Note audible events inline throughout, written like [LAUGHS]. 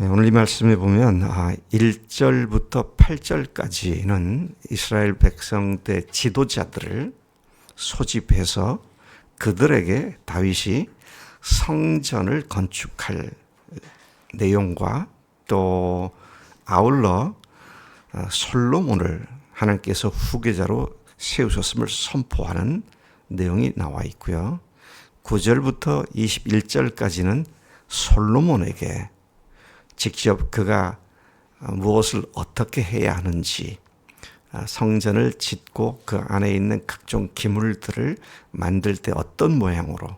네, 오늘 이 말씀에 보면 아, 1절부터 8절까지는 이스라엘 백성 때 지도자들을 소집해서 그들에게 다윗이 성전을 건축할 내용과 또 아울러 어, 솔로몬을 하나님께서 후계자로 세우셨음을 선포하는 내용이 나와 있고요. 9절부터 21절까지는 솔로몬에게 직접 그가 무엇을 어떻게 해야 하는지 아, 성전을 짓고 그 안에 있는 각종 기물들을 만들 때 어떤 모양으로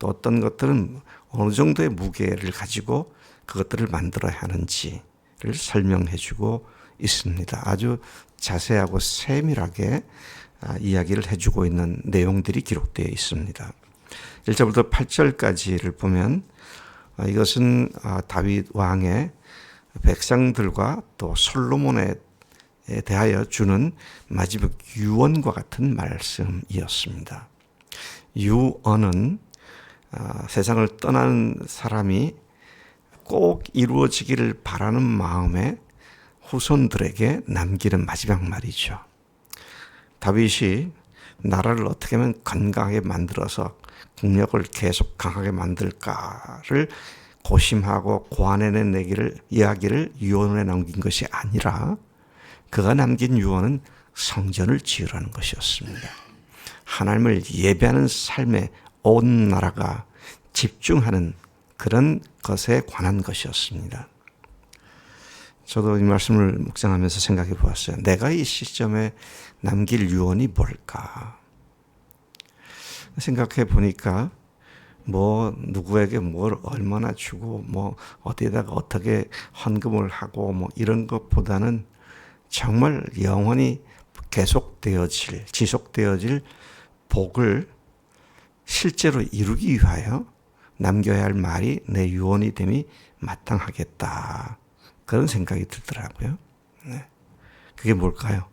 또 어떤 것들은 어느 정도의 무게를 가지고 그것들을 만들어야 하는지를 설명해 주고 있습니다. 아주 자세하고 세밀하게 아, 이야기를 해주고 있는 내용들이 기록되어 있습니다. 1절부터 8절까지를 보면 아, 이것은 아, 다윗 왕의 백성들과 또 솔로몬에 대하여 주는 마지막 유언과 같은 말씀이었습니다. 유언은 세상을 떠나는 사람이 꼭 이루어지기를 바라는 마음에 후손들에게 남기는 마지막 말이죠. 다윗이 나라를 어떻게 하면 건강하게 만들어서 국력을 계속 강하게 만들까를 고심하고 고안해낸 얘기를 이야기를 유언에 남긴 것이 아니라 그가 남긴 유언은 성전을 지으라는 것이었습니다. 하나님을 예배하는 삶에 온 나라가 집중하는 그런 것에 관한 것이었습니다. 저도 이 말씀을 묵상하면서 생각해 보았어요. 내가 이 시점에 남길 유언이 뭘까? 생각해 보니까 뭐 누구에게 뭘 얼마나 주고 뭐 어디에다가 어떻게 헌금을 하고 뭐 이런 것보다는 정말 영원히 계속되어질 지속되어질 복을 실제로 이루기 위하여 남겨야 할 말이 내 유언이 됨이 마땅하겠다. 그런 생각이 들더라고요. 네. 그게 뭘까요?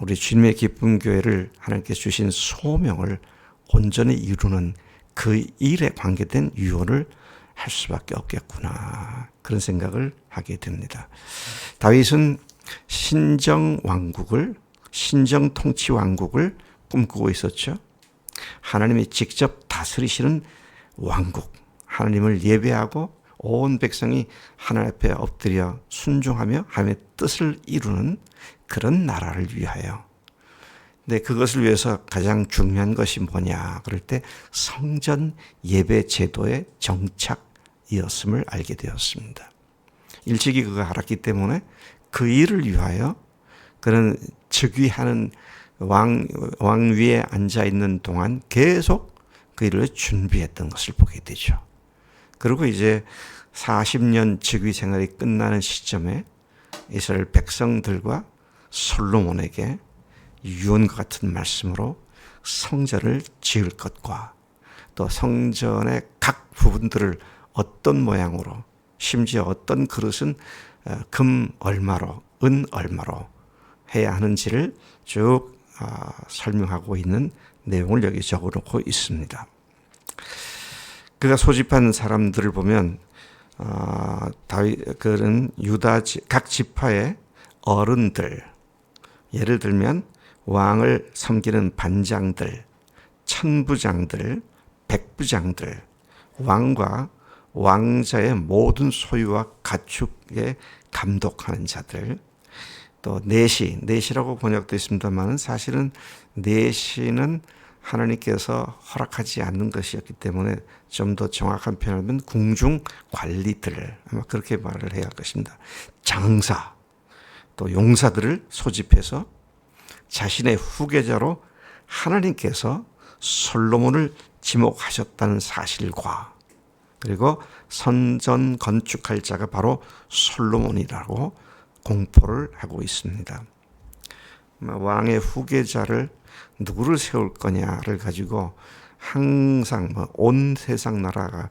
우리 주님의 기쁜 교회를 하나님께 주신 소명을 온전히 이루는 그 일에 관계된 유언을 할 수밖에 없겠구나. 그런 생각을 하게 됩니다. 다윗은 신정 왕국을, 신정 통치 왕국을 꿈꾸고 있었죠. 하나님이 직접 다스리시는 왕국, 하나님을 예배하고 온 백성이 하나님 앞에 엎드려 순종하며 하나님의 뜻을 이루는 그런 나라를 위하여. 근데 그것을 위해서 가장 중요한 것이 뭐냐? 그럴 때 성전 예배 제도의 정착이었음을 알게 되었습니다. 일찍이 그가 알았기 때문에 그 일을 위하여 그런 즉위하는 왕, 왕 위에 앉아 있는 동안 계속 그 일을 준비했던 것을 보게 되죠. 그리고 이제 40년 즉위 생활이 끝나는 시점에 이스라엘 백성들과 솔로몬에게 유언과 같은 말씀으로 성전을 지을 것과 또 성전의 각 부분들을 어떤 모양으로 심지어 어떤 그릇은 어, 금 얼마로 은 얼마로 해야 하는지를 쭉 어, 설명하고 있는 내용을 여기 적어놓고 있습니다. 그가 소집한 사람들을 보면 어, 다윗 그는 유다 각 지파의 어른들 예를 들면 왕을 섬기는 반장들, 천부장들, 백부장들, 왕과 왕자의 모든 소유와 가축에 감독하는 자들, 또 내시, 내시라고 번역되어 있습니다만 사실은 내시는 하나님께서 허락하지 않는 것이었기 때문에 좀 더 정확한 표현하면 궁중 관리들 아마 그렇게 말을 해야 할 것입니다. 장사 또 용사들을 소집해서 자신의 후계자로 하나님께서 솔로몬을 지목하셨다는 사실과 그리고 선전 건축할 자가 바로 솔로몬이라고 공포를 하고 있습니다. 왕의 후계자를 누구를 세울 거냐를 가지고 항상 뭐온 세상 나라가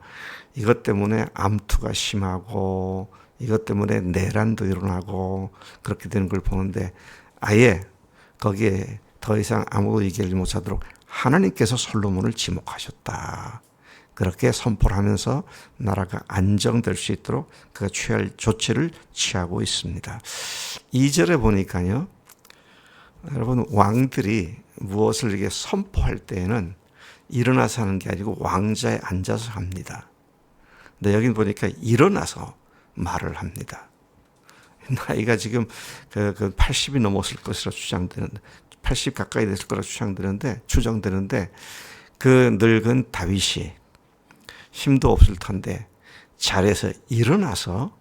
이것 때문에 암투가 심하고 이것 때문에 내란도 일어나고 그렇게 되는 걸 보는데 아예 거기에 더 이상 아무도 얘기를 못하도록 하나님께서 솔로몬을 지목하셨다. 그렇게 선포를 하면서 나라가 안정될 수 있도록 그가 취할 조치를 취하고 있습니다. 2절에 보니까요. 여러분 왕들이 무엇을 이렇게 선포할 때에는 일어나서 하는 게 아니고 왕자에 앉아서 합니다. 근데 여기 보니까 일어나서 말을 합니다. 나이가 지금 그, 그 80이 넘었을 것으로 추정되는 80 가까이 됐을 거라 추정되는데 추정되는데 그 늙은 다윗이 힘도 없을 텐데 자리에서 일어나서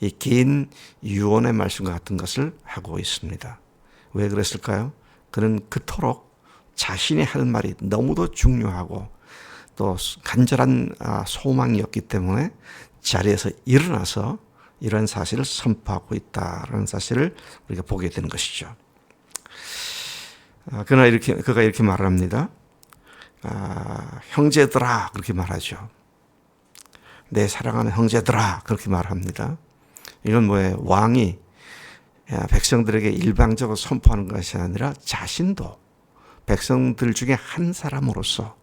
이 긴 유언의 말씀과 같은 것을 하고 있습니다. 왜 그랬을까요? 그는 그토록 자신이 할 말이 너무도 중요하고 또 간절한 아, 소망이었기 때문에 자리에서 일어나서 이런 사실을 선포하고 있다라는 사실을 우리가 보게 되는 것이죠. 아, 그러나 이렇게 그가 이렇게 말을 합니다. 아, 형제들아 그렇게 말하죠. 내 사랑하는 형제들아 그렇게 말합니다. 이건 뭐예요? 왕이 백성들에게 일방적으로 선포하는 것이 아니라 자신도 백성들 중에 한 사람으로서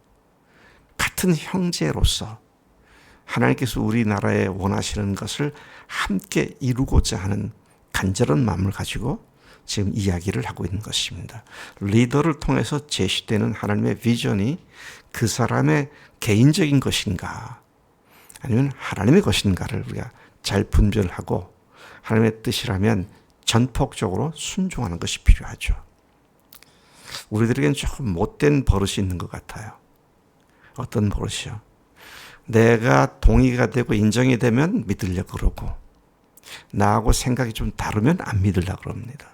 같은 형제로서 하나님께서 우리나라에 원하시는 것을 함께 이루고자 하는 간절한 마음을 가지고 지금 이야기를 하고 있는 것입니다. 리더를 통해서 제시되는 하나님의 비전이 그 사람의 개인적인 것인가 아니면 하나님의 것인가를 우리가 잘 분별하고 하나님의 뜻이라면 전폭적으로 순종하는 것이 필요하죠. 우리들에게는 조금 못된 버릇이 있는 것 같아요. 어떤 버릇이요? 내가 동의가 되고 인정이 되면 믿으려 그러고 나하고 생각이 좀 다르면 안 믿으려 그럽니다.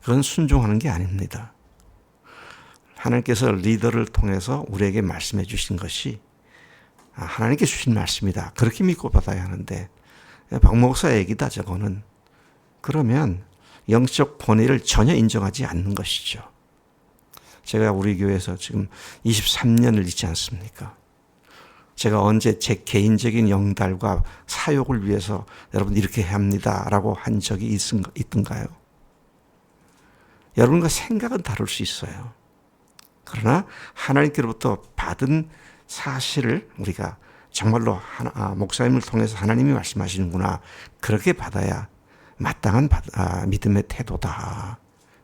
그건 순종하는 게 아닙니다. 하나님께서 리더를 통해서 우리에게 말씀해 주신 것이 아, 하나님께 주신 말씀이다. 그렇게 믿고 받아야 하는데 박 목사 얘기다 저거는 그러면 영적 권위를 전혀 인정하지 않는 것이죠. 제가 우리 교회에서 지금 23년을 있지 않습니까? 제가 언제 제 개인적인 영달과 사욕을 위해서 여러분 이렇게 합니다. 라고 한 적이 있던가요? 여러분과 생각은 다를 수 있어요. 그러나 하나님께로부터 받은 사실을 우리가 정말로 하나, 아, 목사님을 통해서 하나님이 말씀하시는구나. 그렇게 받아야 마땅한 받, 아, 믿음의 태도다.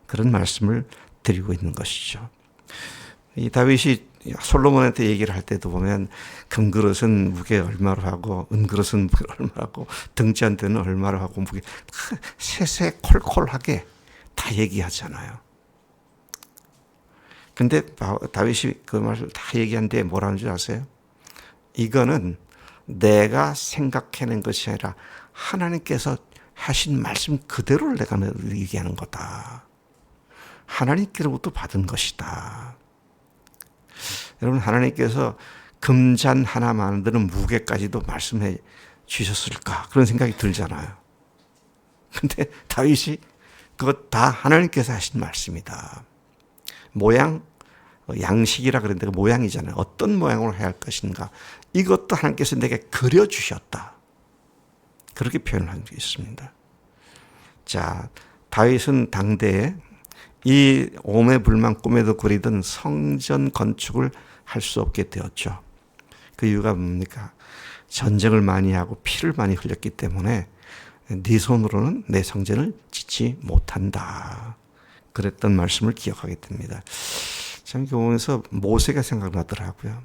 그런 말씀을 드리고 있는 것이죠. 이 다윗이 솔로몬한테 얘기를 할 때도 보면 금그릇은 무게 얼마로 하고 은그릇은 무게 [LAUGHS] 얼마로 하고 등잔대는 얼마로 하고 무게 [LAUGHS] 세세 콜콜하게 다 얘기하잖아요. 근데 다윗이 그 말을 다 얘기한데 뭐라는 줄 아세요? 이거는 내가 생각해낸 것이 아니라 하나님께서 하신 말씀 그대로를 내가 얘기하는 거다. 하나님께로부터 받은 것이다. 여러분 하나님께서 금잔 하나 만드는 무게까지도 말씀해 주셨을까 그런 생각이 들잖아요. 근데 다윗이 그것 다 하나님께서 하신 말씀이다. 모양 양식이라 그랬는데 그 모양이잖아요. 어떤 모양으로 해야 할 것인가. 이것도 하나님께서 내게 그려주셨다. 그렇게 표현한 게 있습니다. 자, 다윗은 당대에 이 오매불망 꿈에도 그리던 성전 건축을 할 수 없게 되었죠. 그 이유가 뭡니까? 전쟁을 많이 하고 피를 많이 흘렸기 때문에 네 손으로는 내 성전을 짓지 못한다. 그랬던 말씀을 기억하게 됩니다. 참 보면서 모세가 생각나더라고요.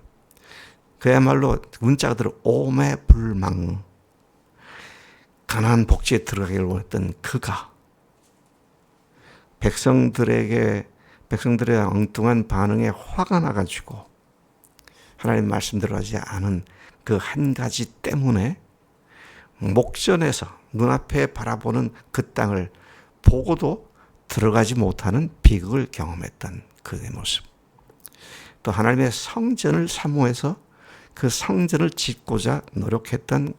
그야말로 문자가 들어 오매불망 가난 복지에 들어가기를 원했던 그가 백성들에게 백성들의 엉뚱한 반응에 화가 나가지고 하나님 말씀대로 하지 않은 그 한 가지 때문에 목전에서 눈앞에 바라보는 그 땅을 보고도 들어가지 못하는 비극을 경험했던 그의 모습. 또 하나님의 성전을 사모해서 그 성전을 짓고자 노력했던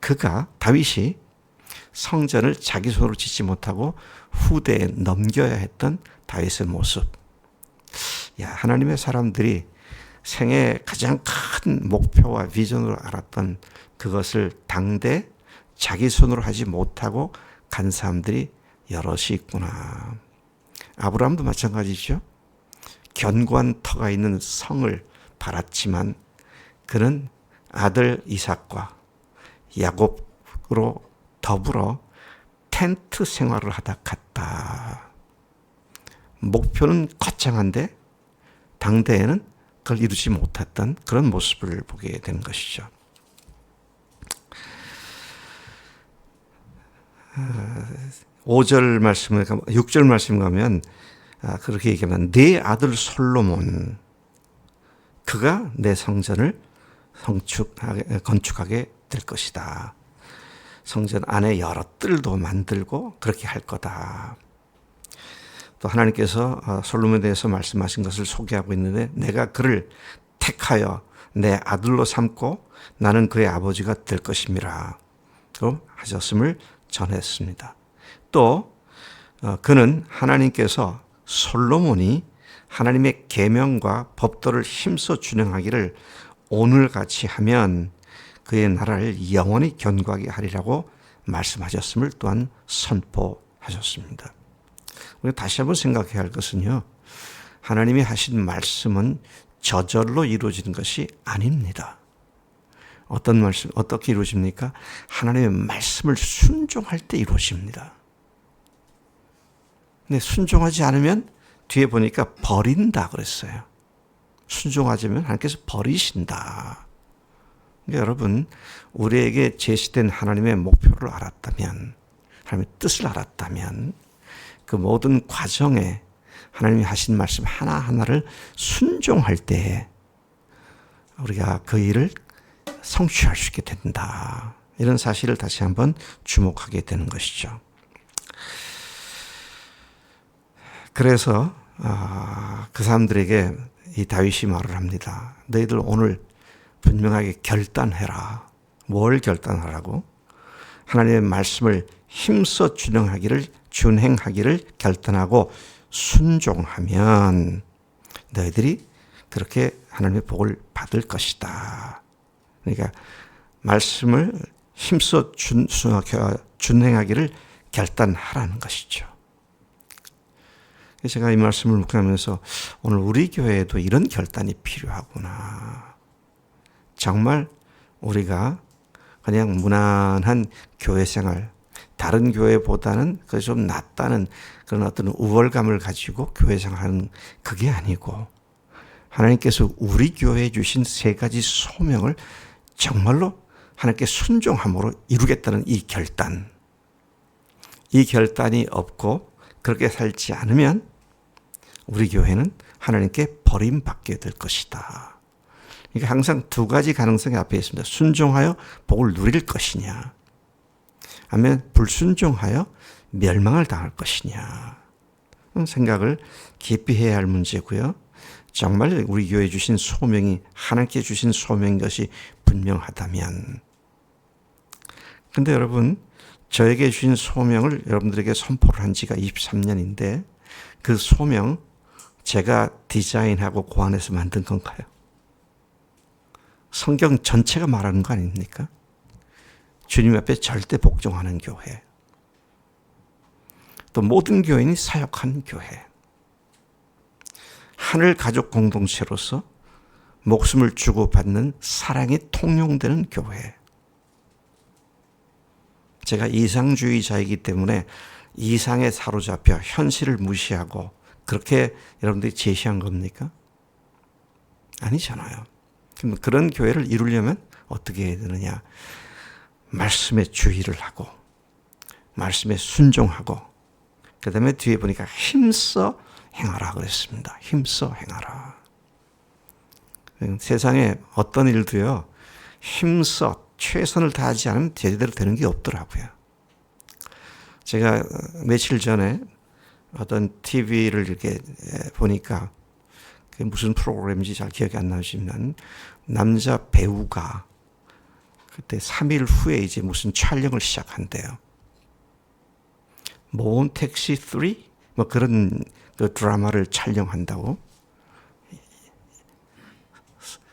그가 다윗이 성전을 자기 손으로 짓지 못하고 후대에 넘겨야 했던 다윗의 모습. 야, 하나님의 사람들이 생애 가장 큰 목표와 비전으로 알았던 그것을 당대 자기 손으로 하지 못하고 간 사람들이 여럿이 있구나. 아브라함도 마찬가지죠. 견고한 터가 있는 성을 바랐지만 그는 아들 이삭과 야곱으로 더불어 텐트 생활을 하다 갔다. 목표는 거창한데 당대에는 그걸 이루지 못했던 그런 모습을 보게 되는 것이죠. 5절 말씀을 6절 말씀 가면 아, 그렇게 얘기하면 내 아들 솔로몬 그가 내 성전을 성축하게, 건축하게 될 것이다. 성전 안에 여러 뜰도 만들고 그렇게 할 거다. 또 하나님께서 어, 솔로몬에 대해서 말씀하신 것을 소개하고 있는데 내가 그를 택하여 내 아들로 삼고 나는 그의 아버지가 될 것임이라. 고 하셨음을 전했습니다. 또 어, 그는 하나님께서 솔로몬이 하나님의 계명과 법도를 힘써 준행하기를 오늘 같이 하면 그의 나라를 영원히 견고하게 하리라고 말씀하셨음을 또한 선포하셨습니다. 우리 다시 한번 생각해야 할 것은요. 하나님이 하신 말씀은 저절로 이루어지는 것이 아닙니다. 어떤 말씀, 어떻게 이루어집니까? 하나님의 말씀을 순종할 때 이루어집니다. 근데 순종하지 않으면 뒤에 보니까 버린다 그랬어요. 순종하자면 하나님께서 버리신다. 그러니까 여러분, 우리에게 제시된 하나님의 목표를 알았다면, 하나님의 뜻을 알았다면, 그 모든 과정에 하나님이 하신 말씀 하나하나를 순종할 때 우리가 그 일을 성취할 수 있게 된다. 이런 사실을 다시 한번 주목하게 되는 것이죠. 그래서 아, 그 사람들에게 이 다윗이 말을 합니다. 너희들 오늘 분명하게 결단해라. 뭘 결단하라고? 하나님의 말씀을 힘써 준행하기를 준행하기를 결단하고 순종하면 너희들이 그렇게 하나님의 복을 받을 것이다. 그러니까 말씀을 힘써 준, 준행하기를 결단하라는 것이죠. 제가 이 말씀을 묵상하면서 오늘 우리 교회에도 이런 결단이 필요하구나. 정말 우리가 그냥 무난한 교회 생활, 다른 교회보다는 그 좀 낫다는 그런 어떤 우월감을 가지고 교회 생활하는 그게 아니고 하나님께서 우리 교회에 주신 세 가지 소명을 정말로 하나님께 순종함으로 이루겠다는 이 결단. 이 결단이 없고 그렇게 살지 않으면 우리 교회는 하나님께 버림받게 될 것이다. 그러니까 항상 두 가지 가능성이 앞에 있습니다. 순종하여 복을 누릴 것이냐. 아니면 불순종하여 멸망을 당할 것이냐. 생각을 깊이 해야 할 문제고요. 정말 우리 교회 주신 소명이 하나님께 주신 소명인 것이 분명하다면 근데 여러분 저에게 주신 소명을 여러분들에게 선포를 한 지가 23년인데 그 소명 제가 디자인하고 고안해서 만든 건가요? 성경 전체가 말하는 거 아닙니까? 주님 앞에 절대 복종하는 교회. 또 모든 교인이 사역하는 교회. 하늘 가족 공동체로서 목숨을 주고받는 사랑이 통용되는 교회. 제가 이상주의자이기 때문에 이상에 사로잡혀 현실을 무시하고 그렇게 여러분들이 제시한 겁니까? 아니잖아요. 그런 교회를 이루려면 어떻게 해야 되느냐? 말씀에 주의를 하고, 말씀에 순종하고, 그 다음에 뒤에 보니까 힘써 행하라 그랬습니다. 힘써 행하라. 세상에 어떤 일도요, 힘써 최선을 다하지 않으면 제대로 되는 게 없더라고요. 제가 며칠 전에 어떤 TV를 이렇게 보니까 그 무슨 프로그램인지 잘 기억이 안 나지만 남자 배우가 그때 3일 후에 이제 무슨 촬영을 시작한대요. 몬택시 3? 뭐 그런 그 드라마를 촬영한다고.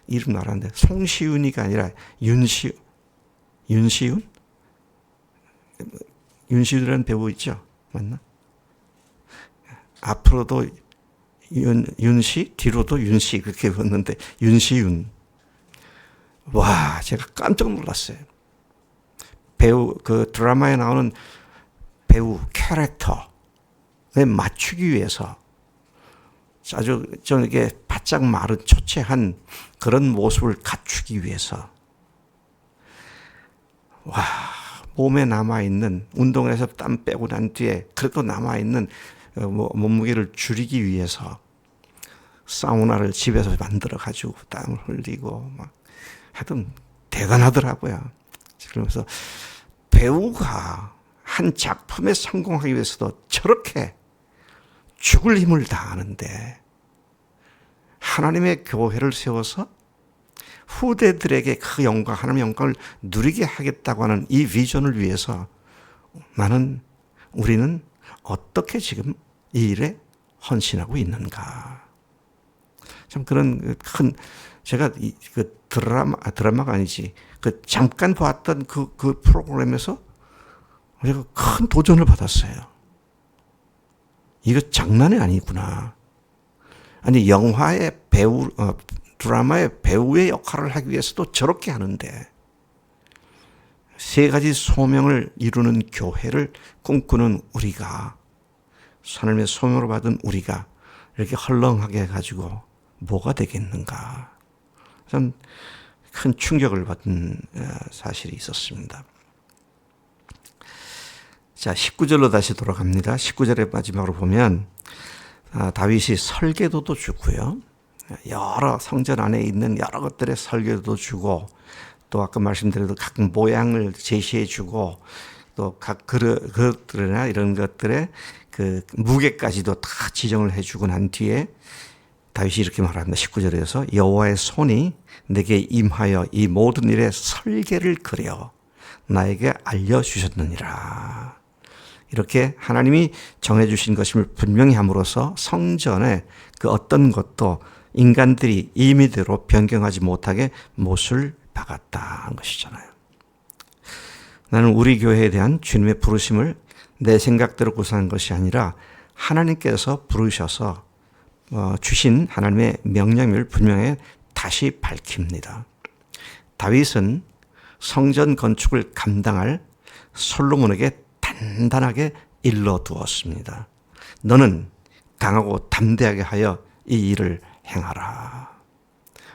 이름 나라는데 송시윤이가 아니라 윤시 윤시윤? 윤시윤이라는 배우 있죠? 맞나? 앞으로도 윤, 윤시, 뒤로도 윤시 그렇게 봤는데 윤시윤. 와, 제가 깜짝 놀랐어요. 배우, 그 드라마에 나오는 배우 캐릭터에 맞추기 위해서 아주 좀 이게 바짝 마른 초췌한 그런 모습을 갖추기 위해서 와 몸에 남아 있는 운동에서 땀 빼고 난 뒤에 그래도 남아 있는 몸무게를 줄이기 위해서 사우나를 집에서 만들어 가지고 땀을 흘리고 막 하여튼 대단하더라고요. 그러면서 배우가 한 작품에 성공하기 위해서도 저렇게 죽을 힘을 다하는데 하나님의 교회를 세워서 후대들에게 그 영광, 하나님의 영광을 누리게 하겠다고 하는 이 비전을 위해서 나는 우리는 어떻게 지금 이 일에 헌신하고 있는가. 참 그런 큰 제가 이, 그 드라마 아, 드라마가 아니지 그 잠깐 봤던 그그 프로그램에서 제가 큰 도전을 받았어요. 이거 장난이 아니구나. 아니 영화의 배우 어, 드라마의 배우의 역할을 하기 위해서도 저렇게 하는데 세 가지 소명을 이루는 교회를 꿈꾸는 우리가 하나님의 소명으로 받은 우리가 이렇게 헐렁하게 해가지고 뭐가 되겠는가. 전큰 충격을 받은 어, 사실이 있었습니다. 자, 19절로 다시 돌아갑니다. 19절의 마지막으로 보면 아, 다윗이 설계도도 주고요. 여러 성전 안에 있는 여러 것들의 설계도도 주고 또 아까 말씀드린 각 모양을 제시해 주고 또각 그릇, 그릇들이나 이런 것들의 그 무게까지도 다 지정을 해 주고 난 뒤에 다윗이 이렇게 말합니다. 19절에서 여호와의 손이 내게 임하여 이 모든 일의 설계를 그려 나에게 알려 주셨느니라. 이렇게 하나님이 정해 주신 것임을 분명히 함으로써 성전에 그 어떤 것도 인간들이 임의대로 변경하지 못하게 못을 박았다 는 것이잖아요. 나는 우리 교회에 대한 주님의 부르심을 내 생각대로 구사한 것이 아니라 하나님께서 부르셔서 어, 주신 하나님의 명령을 분명히 다시 밝힙니다. 다윗은 성전 건축을 감당할 솔로몬에게 단단하게 일러 두었습니다. 너는 강하고 담대하게 하여 이 일을 행하라.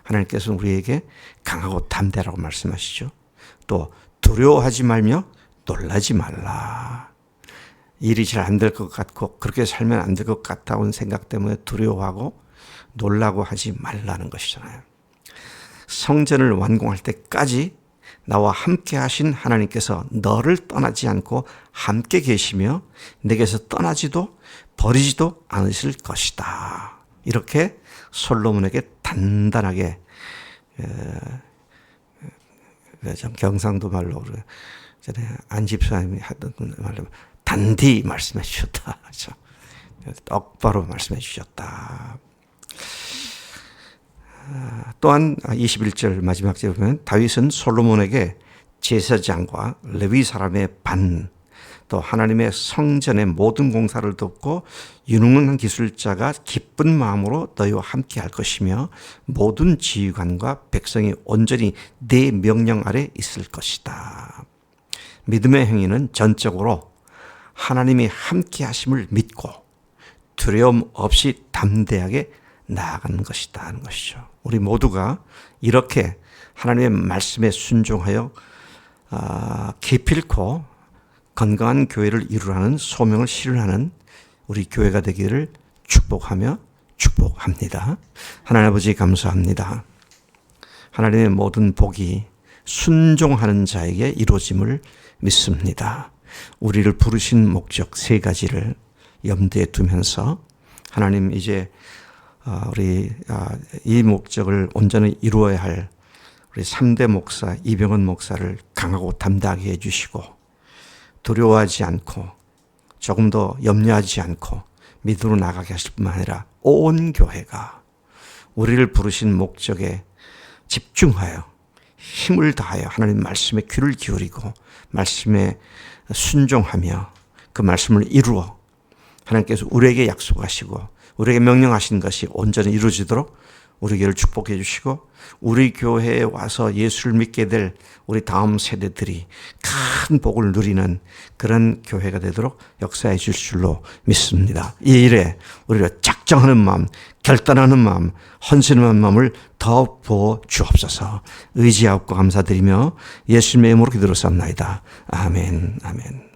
하나님께서는 우리에게 강하고 담대라고 말씀하시죠. 또 두려워하지 말며 놀라지 말라. 일이 잘 안 될 것 같고 그렇게 살면 안 될 것 같다는 생각 때문에 두려워하고 놀라고 하지 말라는 것이잖아요. 성전을 완공할 때까지 나와 함께 하신 하나님께서 너를 떠나지 않고 함께 계시며 내게서 떠나지도 버리지도 않으실 것이다. 이렇게 솔로몬에게 단단하게 참 경상도 말로 전에 안 집사님이 하던 말로 단디 말씀해 주셨다. [LAUGHS] 똑바로 말씀해 주셨다. 또한 21절 마지막 절 보면 다윗은 솔로몬에게 제사장과 레위 사람의 반, 또 하나님의 성전의 모든 공사를 돕고 유능한 기술자가 기쁜 마음으로 너희와 함께 할 것이며 모든 지휘관과 백성이 온전히 내 명령 아래 있을 것이다. 믿음의 행위는 전적으로 하나님이 함께 하심을 믿고 두려움 없이 담대하게 나아가는 것이다 하는 것이죠. 우리 모두가 이렇게 하나님의 말씀에 순종하여 아, 기필코 건강한 교회를 이루라는 소명을 실현하는 우리 교회가 되기를 축복하며 축복합니다. 하나님 아버지 감사합니다. 하나님의 모든 복이 순종하는 자에게 이루어짐을 믿습니다. 우리를 부르신 목적 세 가지를 염두에 두면서 하나님 이제 아, 우리 아, 이 목적을 온전히 이루어야 할 우리 3대 목사 이병헌 목사를 강하고 담대하게 해주시고 두려워하지 않고 조금 더 염려하지 않고 믿음으로 나가게 하실 뿐만 아니라 온 교회가 우리를 부르신 목적에 집중하여 힘을 다하여 하나님 말씀에 귀를 기울이고 말씀에 순종하며 그 말씀을 이루어 하나님께서 우리에게 약속하시고 우리에게 명령하신 것이 온전히 이루어지도록 우리 교회를 축복해 주시고 우리 교회에 와서 예수를 믿게 될 우리 다음 세대들이 큰 복을 누리는 그런 교회가 되도록 역사해 주실 줄로 믿습니다. 이 일에 우리가 작정하는 마음, 결단하는 마음, 헌신하는 마음을 더 부어 주옵소서. 의지하고 감사드리며 예수님의 이름으로 기도로 삼나이다. 아멘. 아멘.